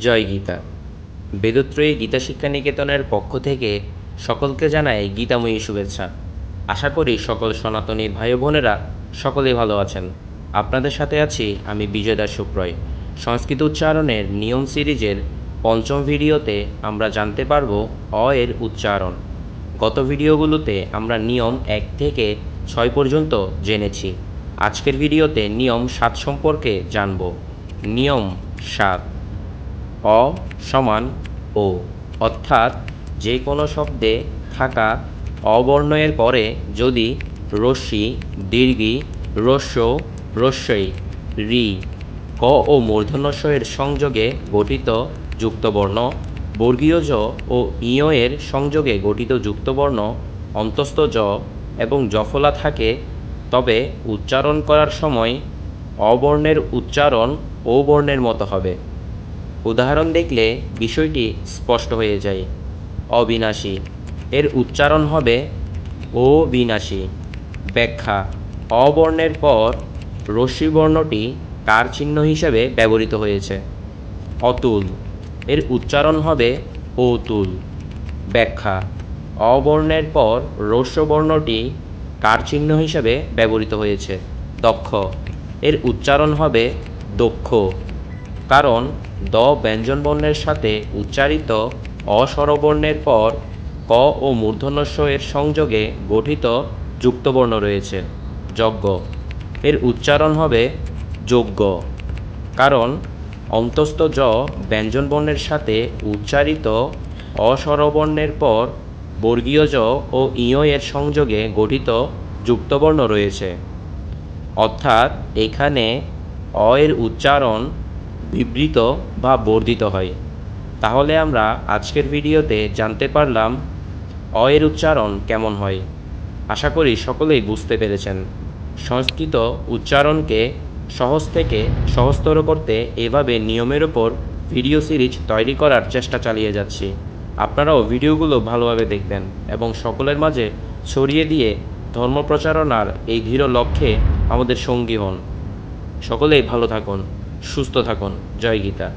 জয় গীতা। বেদত্রয়ী গীতা শিক্ষা নিকেতনের পক্ষ থেকে সকলকে জানাই গীতাময়ী শুভেচ্ছা। আশা করি সকল সনাতনী ভাই বোনেরা সকলেই ভালো আছেন। আপনাদের সাথে আছি আমি বিজয় দাস সুপ্রয় সংস্কৃত উচ্চারণের নিয়ম সিরিজের পঞ্চম ভিডিওতে আমরা জানতে পারব অ এর উচ্চারণ। গত ভিডিওগুলোতে আমরা নিয়ম এক থেকে ছয় পর্যন্ত জেনেছি। আজকের ভিডিওতে নিয়ম সাত সম্পর্কে জানব। নিয়ম সাত। অ সমান ও, অর্থাৎ যে কোনো শব্দে থাকা অবর্ণয়ের পরে যদি রশ্মি, দীর্ঘি, রস্য, রস্যই, রি, ক ও মূর্ধন্যস্বয়ের সংযোগে গঠিত যুক্তবর্ণ, বর্গীয় জ ও ইয় এর সংযোগে গঠিত যুক্তবর্ণ, অন্তস্থ জ এবং জফলা থাকে, তবে উচ্চারণ করার সময় অবর্ণের উচ্চারণ ও বর্ণের মতো হবে। উদাহরণ দেখলে বিষয়টি স্পষ্ট হয়ে যায়। অবিনাশী। এর উচ্চারণ হবে ও বিনাশী ব্যাখ্যা। অবর্ণের পর রশ্মি বর্ণটি কার চিহ্ন হিসেবে ব্যবহৃত হয়েছে। অতুল। এর উচ্চারণ হবে অতুল। ব্যাখ্যা। অবর্ণের পর রস্য বর্ণটি কার চিহ্ন হিসাবে ব্যবহৃত হয়েছে। দক্ষ। এর উচ্চারণ হবে দক্ষ। কারণ দ ব্যঞ্জনবর্ণের সাথে উচ্চারিত অস্বরবর্ণের পর ক ও মূর্ধন্যস্ব এর সংযোগে গঠিত যুক্তবর্ণ রয়েছে, যজ্ঞ। এর উচ্চারণ হবে যজ্ঞ। কারণ অন্তস্থ জ ব্যঞ্জনবর্ণের সাথে উচ্চারিত অস্বরবর্ণের পর বর্গীয় জ ও ইয় এর সংযোগে গঠিত যুক্তবর্ণ রয়েছে। অর্থাৎ এখানে অ এর উচ্চারণ বিবৃত বা বর্ধিত হয়। তাহলে আমরা আজকের ভিডিওতে জানতে পারলাম অ এর উচ্চারণ কেমন হয়। আশা করি সকলেই বুঝতে পেরেছেন। সংস্কৃত উচ্চারণকে সহজ থেকে সহজতর করতে এভাবে নিয়মের ওপর ভিডিও সিরিজ তৈরি করার চেষ্টা চালিয়ে যাচ্ছি। আপনারাও ভিডিওগুলো ভালোভাবে দেখবেন এবং সকলের মাঝে ছড়িয়ে দিয়ে ধর্ম প্রচারণার এই দৃঢ় লক্ষ্যে আমাদের সঙ্গী হন। সকলেই ভালো থাকুন। সুস্থ থাকুন। জয় গীতা।